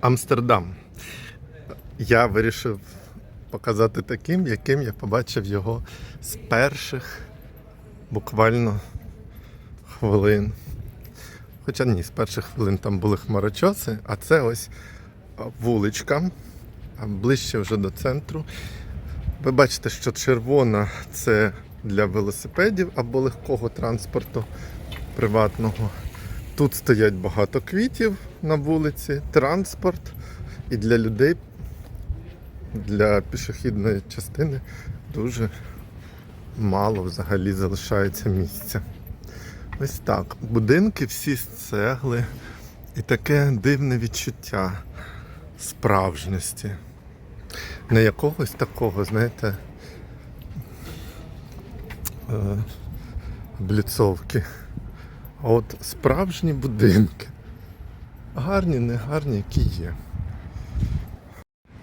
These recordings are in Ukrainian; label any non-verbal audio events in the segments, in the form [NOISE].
Амстердам. Я вирішив показати таким, яким я побачив його з перших буквально хвилин. Хоча ні, з перших хвилин там були хмарочоси, а це ось вуличка, ближче вже до центру. Ви бачите, що червона це для велосипедів або легкого транспорту приватного. Тут стоять багато квітів на вулиці, транспорт і для людей, для пішохідної частини дуже мало взагалі залишається місця. Ось так. Будинки всі з цегли і таке дивне відчуття справжності. Не якогось такого, знаєте, е, бліцовки. От справжні будинки. Гарні, не гарні, які є.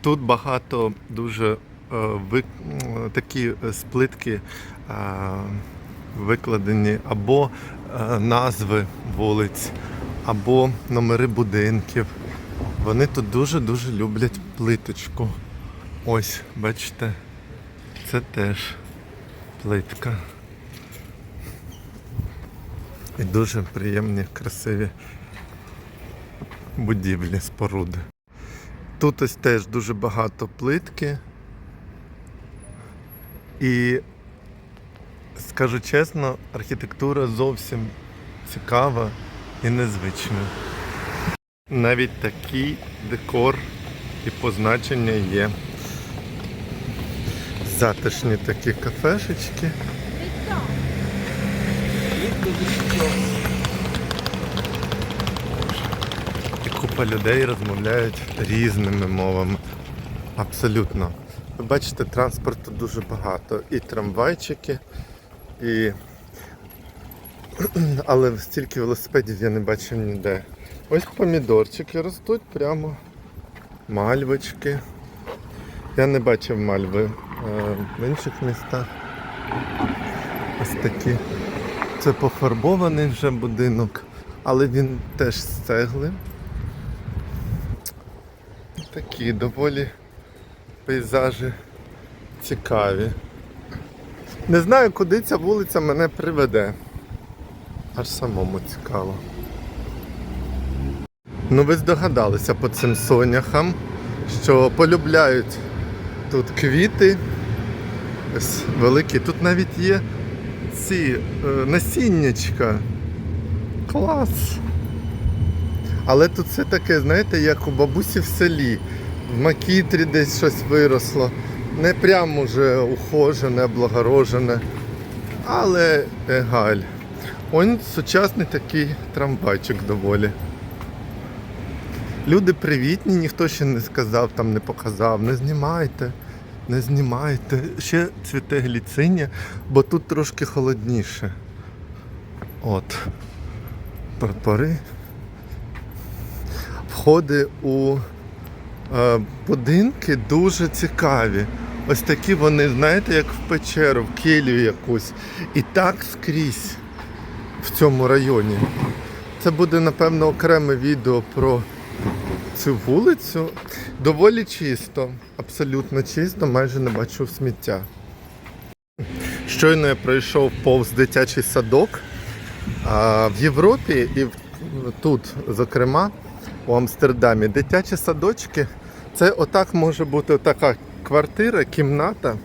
Тут багато дуже е, ви, такі е, сплитки е, викладені або назви вулиць, або номери будинків. Вони тут дуже-дуже люблять плиточку. Ось, бачите, це теж плитка. І дуже приємні, красиві будівлі, споруди. Тут ось теж дуже багато плитки. І скажу чесно, архітектура зовсім цікава і незвична. Навіть такий декор і позначення є. Затишні такі кафешечки. І купа людей розмовляють різними мовами. Абсолютно. Ви бачите, транспорту дуже багато. І трамвайчики, і. [CLEARS THROAT] Але стільки велосипедів я не бачив ніде. Ось помідорчики ростуть прямо. Мальвочки. Я не бачив мальви е, в інших містах. Ось такі. Це пофарбований вже будинок, але він теж з цегли. Такі доволі пейзажі цікаві. Не знаю, куди ця вулиця мене приведе. Аж самому цікаво. Ну ви здогадалися по цим соняхам, що полюбляють тут квіти. Ось великі. Тут навіть є ці е, насіннячка. Клас. Але тут все таке, знаєте, як у бабусі в селі. В макітрі десь щось виросло. Не прямо уже ухожене, облагорожене. Але егаль. Он сучасний такий трамвайчик доволі. Люди привітні, ніхто ще не сказав, там не показав, не знімайте, не знімайте. Ще цвіте гліциня, бо тут трошки холодніше. От. Прапори. Входи у е, будинки дуже цікаві. Ось такі вони, знаєте, як в печеру, в келію якусь. І так скрізь в цьому районі. Це буде, напевно, окреме відео про цю вулицю. Доволі чисто, абсолютно чисто, майже не бачу сміття. Щойно я пройшов повз дитячий садок. А в Європі і тут, зокрема, у Амстердамі, дитячі садочки це отак може бути така квартира, кімната.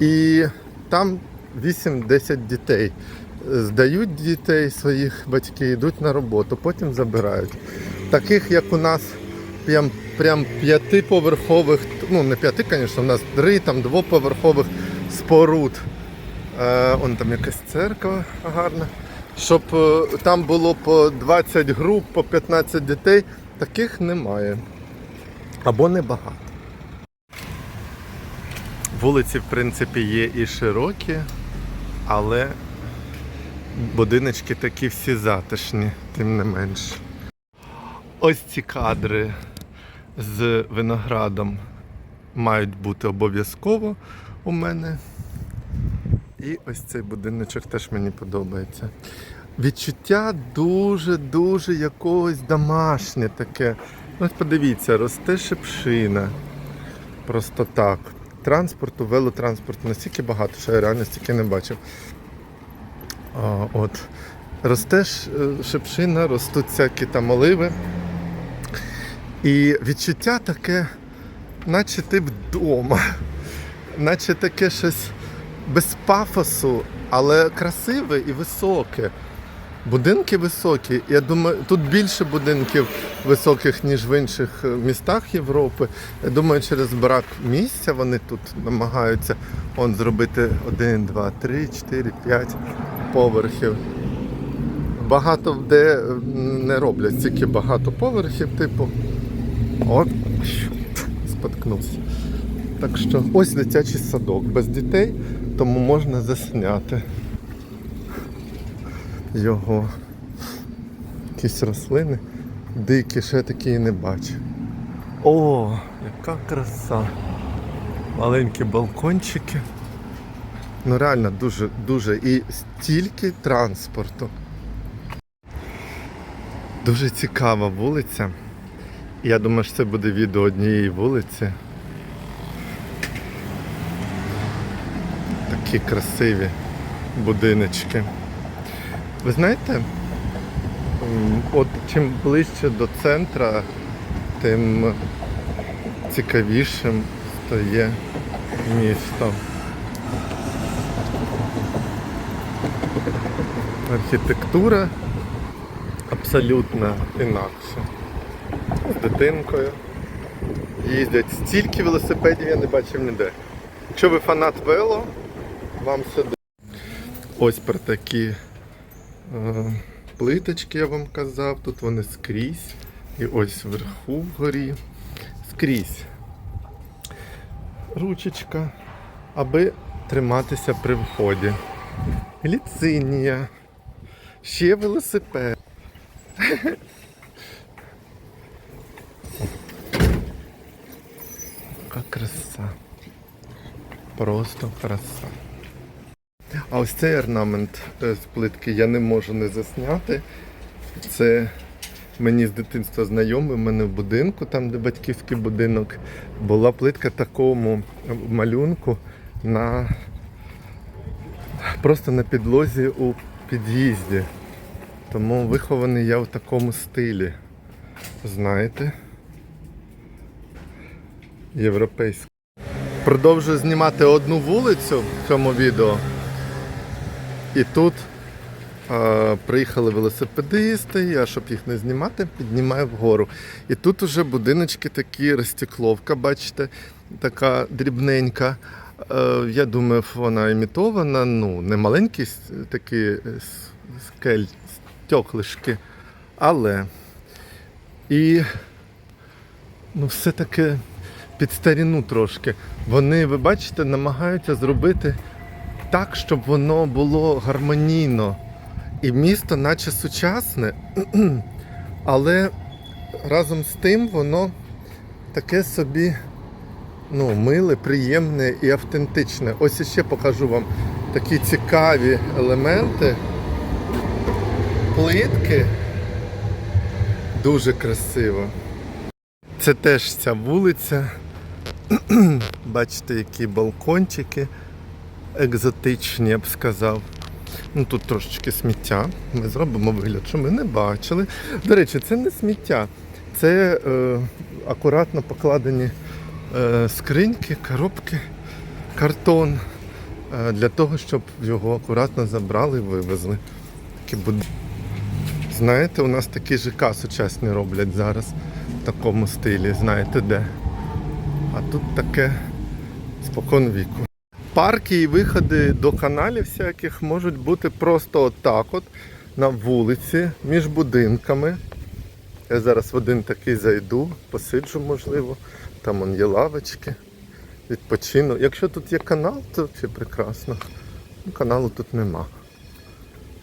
І там 8-10 дітей. Здають дітей своїх батьки, йдуть на роботу, потім забирають. Таких, як у нас, прям, прям п'ятиповерхових, ну не п'яти, звісно, у нас три там двоповерхових споруд. Е, он там якась церква гарна. Щоб е, там було по 20 груп, по 15 дітей, таких немає. Або небагато. Вулиці, в принципі, є і широкі, але будиночки такі всі затишні, тим не менш. Ось ці кадри з виноградом мають бути обов'язково у мене. І ось цей будиночок теж мені подобається. відчуття дуже-дуже якогось домашнє таке. Ось подивіться, росте шипшина. Просто так. Транспорту, велотранспорту настільки багато, що я реально стільки не бачив. А, от. Росте е, шипшина, ростуть всякі там оливи. І відчуття таке, наче ти вдома, [LAUGHS] наче таке щось без пафосу, але красиве і високе. Будинки високі. Я думаю, тут більше будинків високих, ніж в інших е, містах Європи. Я думаю, через брак місця вони тут намагаються он, зробити один, два, три, чотири, п'ять поверхів. Багато де е, не роблять стільки багато поверхів, типу. От, споткнувся. Так що ось дитячий садок без дітей, тому можна засняти його. Якісь рослини дикі, ще такі не бачив. О, яка краса! Маленькі балкончики. Ну реально дуже, дуже. І стільки транспорту. Дуже цікава вулиця. Я думаю, що це буде відео однієї вулиці. Такі красиві будиночки. Ви знаєте, от чим ближче до центра, тим цікавішим стає місто. Архітектура абсолютно інакша. З дитинкою. Їздять стільки велосипедів я не бачив ніде. Якщо ви фанат вело, вам сюди. Ось про такі е, плиточки я вам казав. Тут вони скрізь. І ось вверху вгорі. Скрізь. Ручечка, аби триматися при вході. Ліцинія. Ще велосипед. Яка краса. Просто краса. А ось цей орнамент е, з плитки я не можу не засняти. Це мені з дитинства знайомий. У мене в будинку, там де батьківський будинок, була плитка такому малюнку на просто на підлозі у під'їзді. Тому вихований я в такому стилі. Знаєте? Європейський. Продовжую знімати одну вулицю в цьому відео. І тут е, приїхали велосипедисти, я, щоб їх не знімати, піднімаю вгору. І тут уже будиночки такі, розстекловка, бачите, така дрібненька. Е, я думаю, вона імітована, ну, не маленькі с- такі скель, стеклишки, але і ну, все таке під старіну трошки. Вони, ви бачите, намагаються зробити так, щоб воно було гармонійно. І місто, наче сучасне, [CLEARS THROAT] але разом з тим воно таке собі ну, миле, приємне і автентичне. Ось іще покажу вам такі цікаві елементи. Плитки. Дуже красиво. Це теж ця вулиця. [CLEARS THROAT] Бачите, які балкончики екзотичні, я б сказав. Ну тут трошечки сміття. Ми зробимо вигляд, що ми не бачили. До речі, це не сміття, це е, акуратно покладені е, скриньки, коробки, картон е, для того, щоб його акуратно забрали і вивезли. Такі буд... Знаєте, у нас такі ЖК сучасні роблять зараз в такому стилі, знаєте де. А тут таке спокон віку. Парки і виходи до каналів всяких можуть бути просто отак от на вулиці, між будинками. Я зараз в один такий зайду, посиджу, можливо. Там он є лавочки, відпочину. Якщо тут є канал, то взагалі прекрасно. Ну, каналу тут нема.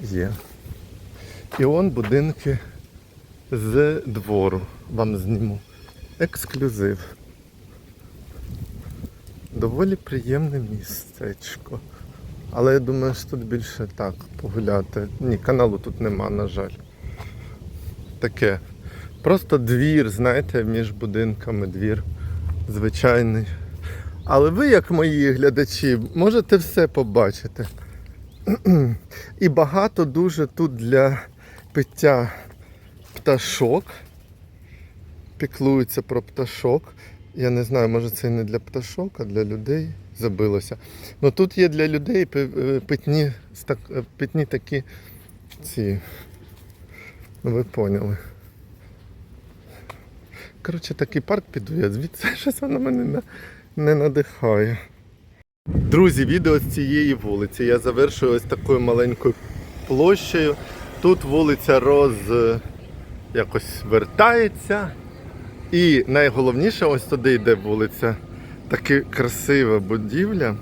Є. І он будинки з двору. Вам зніму. Ексклюзив. Доволі приємне містечко. Але я думаю, що тут більше так погуляти. Ні, каналу тут нема, на жаль. Таке. Просто двір, знаєте, між будинками двір звичайний. Але ви, як мої глядачі, можете все побачити. [CLEARS THROAT] І багато дуже тут для пиття пташок. Піклуються про пташок. Я не знаю, може це не для пташок, а для людей забилося. Ну тут є для людей е, питні, е, питні такі ці. Ну ви поняли. Коротше, такий парк піду, я звідси [LAUGHS] щось воно мене не, не надихає. Друзі, відео з цієї вулиці. Я завершую ось такою маленькою площею. Тут вулиця роз якось вертається. І найголовніше, ось туди йде вулиця. Така красива будівля.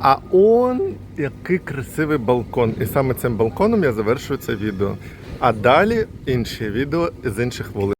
А он який красивий балкон. І саме цим балконом я завершую це відео. А далі інші відео з інших вулиць.